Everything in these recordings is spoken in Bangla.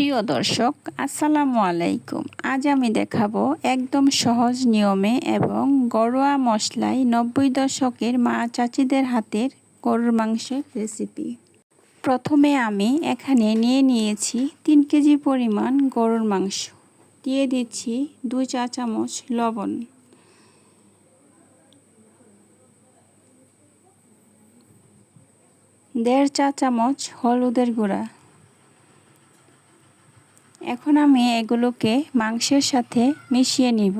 প্রিয় দর্শক, আসসালামু আলাইকুম। আজ আমি দেখাবো একদম সহজ নিয়মে এবং ঘরোয়া মশলায় নব্বই দশকের মা চাচিদের হাতের গরুর মাংসের রেসিপি প্রথমে আমি এখানে নিয়ে নিয়েছি তিন কেজি পরিমাণ গরুর মাংস। দিয়ে দিচ্ছি দুই চা চামচ লবণ। দেড় চা চামচ হলুদের গুঁড়া। এখন আমি এগুলোকে মাংসের সাথে মিশিয়ে নিব।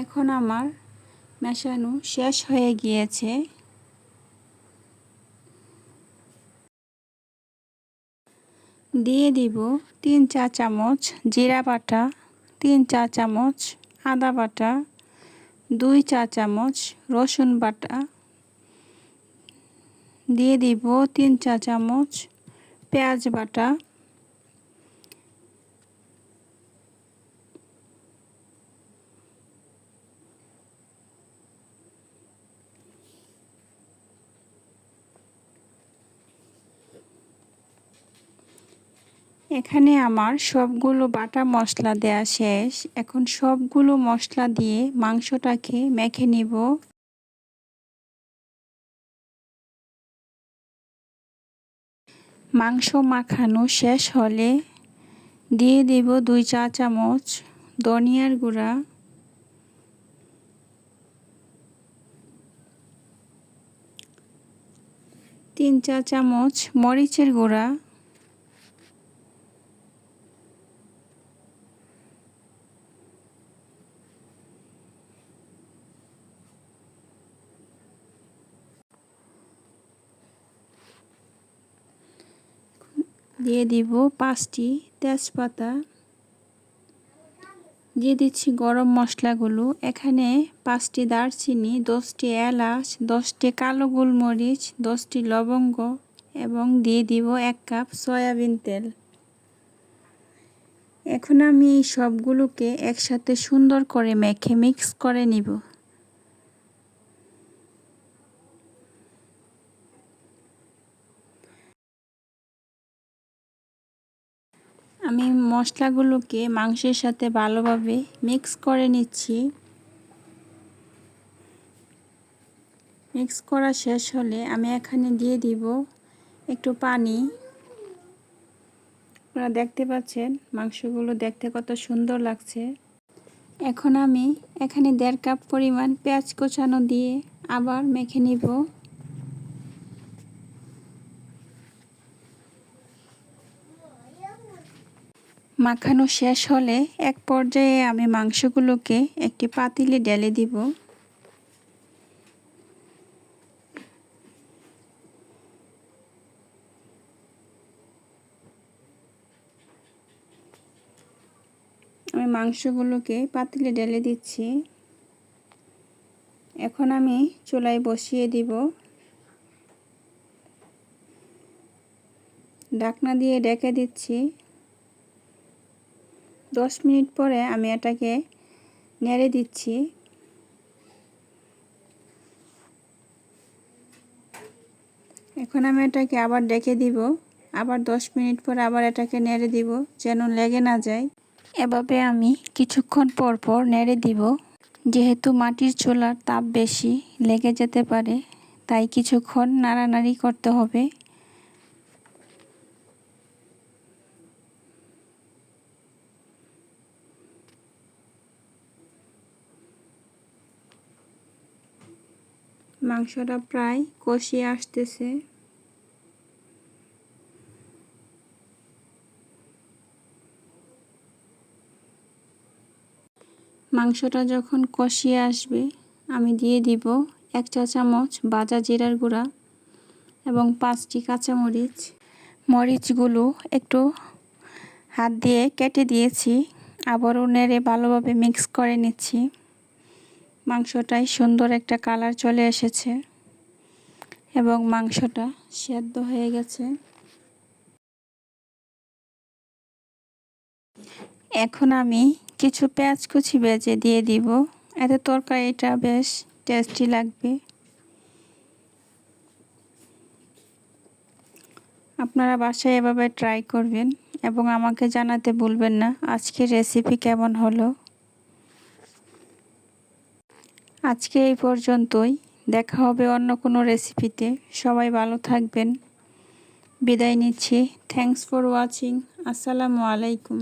এখন আমার মেশানো শেষ হয়ে গিয়েছে। দিয়ে দিব তিন চা চামচ জিরা বাটা, তিন চা চামচ আদা বাটা দুই চা চামচ রসুন বাটা। দিয়ে দিব তিন চা চামচ পেঁয়াজ বাটা। এখানে আমার সবগুলো বাটা মশলা দেয়া শেষ। এখন সবগুলো মশলা দিয়ে মাংসটাকে মেখে নিব। মাংস মাখানো শেষ হলে দিয়ে দেব দুই চা চামচ ধনিয়ার গুঁড়া। তিন চা চামচ মরিচের গুঁড়া। দিয়ে দিব পাঁচটি তেজপাতা। দিয়ে দিচ্ছি গরম মশলাগুলো। এখানে পাঁচটি দারচিনি, দশটি এলাচ, দশটি কালো গোলমরিচ, দশটি লবঙ্গ এবং দিয়ে দিব এক কাপ সয়াবিন তেল। এখন আমি এই সবগুলোকে একসাথে সুন্দর করে মেখে মিক্স করে নিব। আমি মশলাগুলোকে মাংসের সাথে ভালোভাবে মিক্স করে নিচ্ছি। মিক্স করা শেষ হলে আমি এখানে দিয়ে দিব একটু পানি। আপনারা দেখতে পাচ্ছেন, মাংসগুলো দেখতে কত সুন্দর লাগছে। এখন আমি এখানে দেড় কাপ পরিমাণ পেঁয়াজ কোচানো দিয়ে আবার মেখে নিব। মাখানো শেষ হলে এক পর্যায়ে আমি মাংসগুলোকে একটি পাতিলে ঢেলে দিব। আমি মাংসগুলোকে পাতিলে ঢেলে দিচ্ছি। এখন আমি চুলায় বসিয়ে দিব। ঢাকনা দিয়ে ডেকে দিচ্ছি। দশ মিনিট পরে আমি এটাকে নেড়ে দিচ্ছি। এখন আমি এটাকে আবার ডেকে দিব। আবার দশ মিনিট পরে আবার এটাকে নেড়ে দিব, যেন লেগে না যায়। এভাবে আমি কিছুক্ষণ পর পর নেড়ে দিব। যেহেতু মাটির চুলার তাপ বেশি, লেগে যেতে পারে, তাই কিছুক্ষণ নাড়ানাড়ি করতে হবে। মাংসটা প্রায় কষিয়ে আসতেছে। মাংসটা যখন কষিয়ে আসবে, আমি দিয়ে দিব এক চা চামচ বাজা জিরার গুঁড়া এবং পাঁচটি কাঁচামরিচ। মরিচগুলো একটু হাত দিয়ে কেটে দিয়েছি, আবারও নেড়ে ভালোভাবে মিক্স করে নিচ্ছি। মাংসটায় সুন্দর একটা কালার চলে এসেছে এবং মাংসটা সেদ্ধ হয়ে গেছে। এখন আমি কিছু পেঁয়াজ কুচি বেজে দিয়ে দিব। এতে তরকারিটা বেশ টেস্টি লাগবে। আপনারা বাসায় এভাবে ট্রাই করবেন এবং আমাকে জানাতে ভুলবেন না আজকের রেসিপি কেমন হলো। আজকে এই পর্যন্তই। দেখা হবে অন্য কোনো রেসিপিতে সবাই ভালো থাকবেন। বিদায় নিচ্ছি। থ্যাংকস ফর ওয়াচিং আসসালামু আলাইকুম।